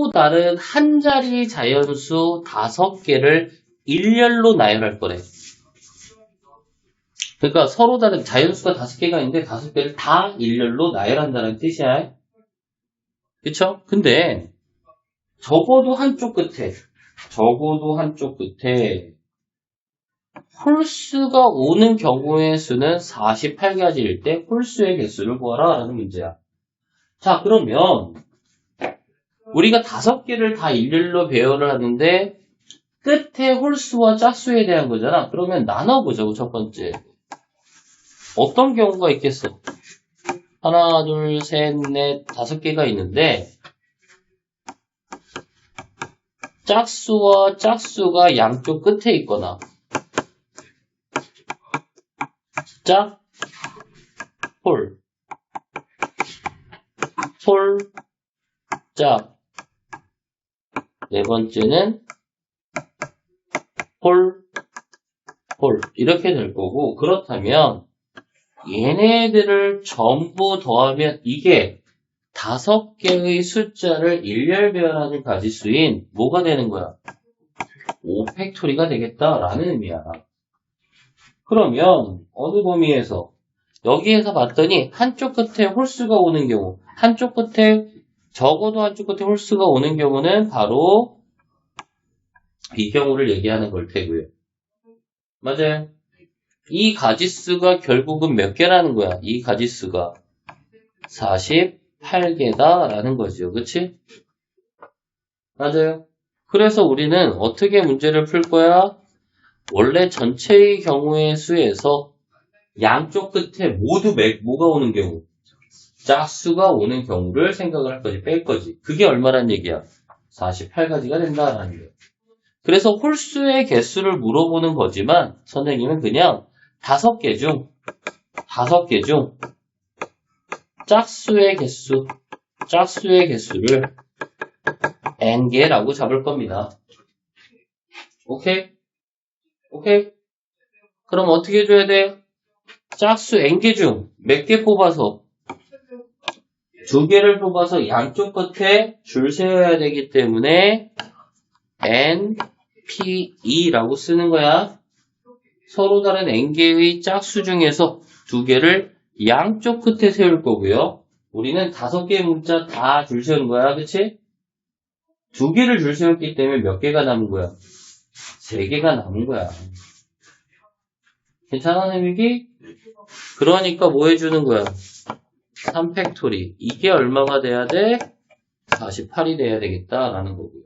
서로 다른 한 자리 자연수 다섯 개를 일렬로 나열할 거래. 그러니까 서로 다른 자연수가 다섯 개가 있는데 다섯 개를 다 일렬로 나열한다는 뜻이야. 그쵸? 근데 적어도 한쪽 끝에 적어도 한쪽 끝에 홀수가 오는 경우의 수는 48가지일 때 홀수의 개수를 구하라 라는 문제야. 자 그러면 우리가 다섯 개를 다 일렬로 배열을 하는데 끝에 홀수와 짝수에 대한 거잖아. 그러면 나눠보자고 첫 번째. 어떤 경우가 있겠어? 하나, 둘, 셋, 넷, 다섯 개가 있는데 짝수와 짝수가 양쪽 끝에 있거나 짝, 홀, 홀, 짝. 네 번째는 홀, 홀. 이렇게 될 거고, 그렇다면 얘네들을 전부 더하면 이게 다섯 개의 숫자를 일렬 배열하는 가지수인 뭐가 되는 거야? 5팩토리가 되겠다라는 의미야. 그러면 어느 범위에서 여기에서 봤더니 한쪽 끝에 홀수가 오는 경우 한쪽 끝에 적어도 한쪽 끝에 홀수가 오는 경우는 바로 이 경우를 얘기하는 걸 테고요. 맞아요. 이 가지수가 결국은 몇 개라는 거야? 이 가지수가 48개다라는 거죠. 그치? 맞아요. 그래서 우리는 어떻게 문제를 풀 거야? 원래 전체의 경우의 수에서 양쪽 끝에 모두 맥, 뭐가 오는 경우? 짝수가 오는 경우를 생각을 할 거지, 뺄 거지. 그게 얼마란 얘기야? 48가지가 된다라는 거야. 그래서 홀수의 개수를 물어보는 거지만 선생님은 그냥 다섯 개 중, 다섯 개 중 짝수의 개수, 짝수의 개수를 n개라고 잡을 겁니다. 오케이? 오케이? 그럼 어떻게 해줘야 돼? 짝수 n개 중 몇 개 뽑아서 두 개를 뽑아서 양쪽 끝에 줄 세워야 되기 때문에 n, p, e라고 쓰는 거야. 서로 다른 n개의 짝수 중에서 두 개를 양쪽 끝에 세울 거고요. 우리는 다섯 개의 문자 다 줄 세우는 거야. 그치? 두 개를 줄 세웠기 때문에 몇 개가 남은 거야? 세 개가 남은 거야. 괜찮아, 내미기? 그러니까 뭐 해주는 거야? 3팩토리. 이게 얼마가 돼야 돼? 48이 돼야 되겠다라는 거고요.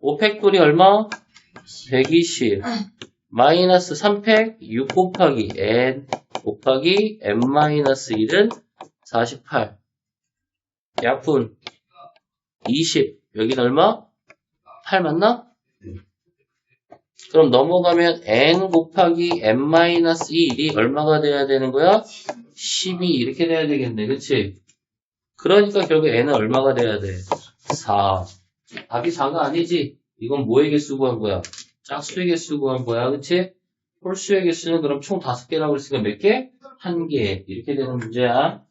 5팩토리 얼마? 120. 마이너스 3팩 6 곱하기 n 곱하기 n 마이너스 1은 48. 약분 20. 여긴 얼마? 8 맞나? 그럼 넘어가면 n 곱하기 n-1이 얼마가 돼야 되는 거야? 12 이렇게 돼야 되겠네. 그치? 그러니까 결국 n은 얼마가 돼야 돼? 4. 답이 4가 아니지? 이건 뭐에게 쓰고 한 거야? 짝수에게 쓰고 한 거야. 그치? 홀수에게 쓰는 그럼 총 5개라고 했으니까 몇 개? 1개. 이렇게 되는 문제야.